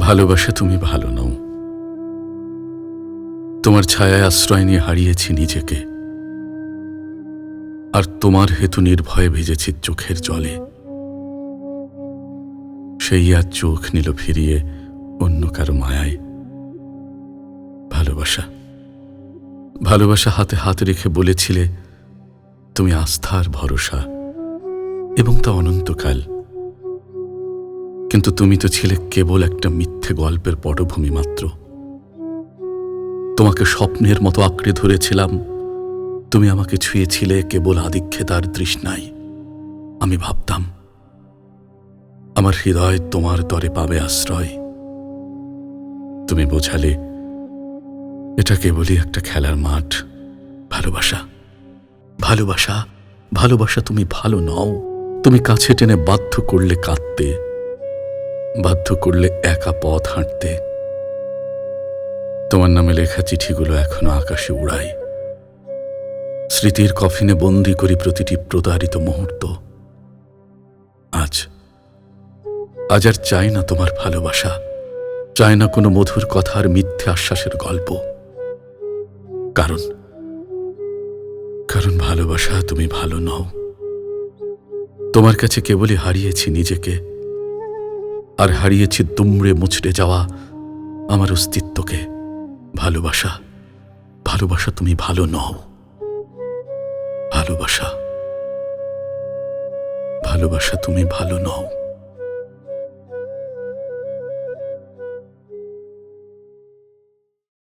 ভালোবাসা তুমি ভালো নও। তোমার ছায়ায় আশ্রয় নিয়ে হারিয়েছি নিজেকে। আর তোমার হেতু নির্ভয়ে ভিজেছি চোখের জলে। সেই আর চোখ নিল ফিরিয়ে অন্য কারও মায়ায়। ভালোবাসা। ভালোবাসা হাতে হাত রেখে বলেছিলে, তুমি আস্থার ভরসা এবং তা অনন্তকাল কিন্তু তুমি তো ছিলে কেবল একটা মিথ্যে গল্পের পটভূমি মাত্র। তোমাকে স্বপ্নের মতো আঁকড়ে ধরেছিলাম। তুমি আমাকে ছুঁয়েছিলে কেবল আদিক্ষেতার তৃষ্ণায়। আমি ভাবতাম, আমার হৃদয় তোমার তরে পাবে আশ্রয়। তুমি বোঝালে, এটা কেবলই একটা খেলার মাঠ, ভালোবাসা। ভালোবাসা ভালোবাসা তুমি ভালো নও। তুমি কাছে টেনে বাধ্য করলে কাঁদতে। বাধ্য করলে একা পথ হাঁটতে। তোমার নামে লেখা চিঠিগুলো এখনও আকাশে উড়ায় স্মৃতির কফিনে বন্দি করি প্রতিটি প্রতারিত মুহূর্ত। আজ আজ আর চাই না তোমার ভালোবাসা। চাই না কোনো মধুর কথার মিথ্যে আশ্বাসের গল্প। কারণ কারণ ভালোবাসা তুমি ভালো নও। তোমার কাছে কেবলই হারিয়েছি নিজেকে। আর হারিয়েছি দুমড়ে মুচড়ে যাওয়া আমার অস্তিত্বকে। ভালোবাসা ভালোবাসা তুমি ভালো নও। ভালোবাসা ভালোবাসা তুমি ভালো নও।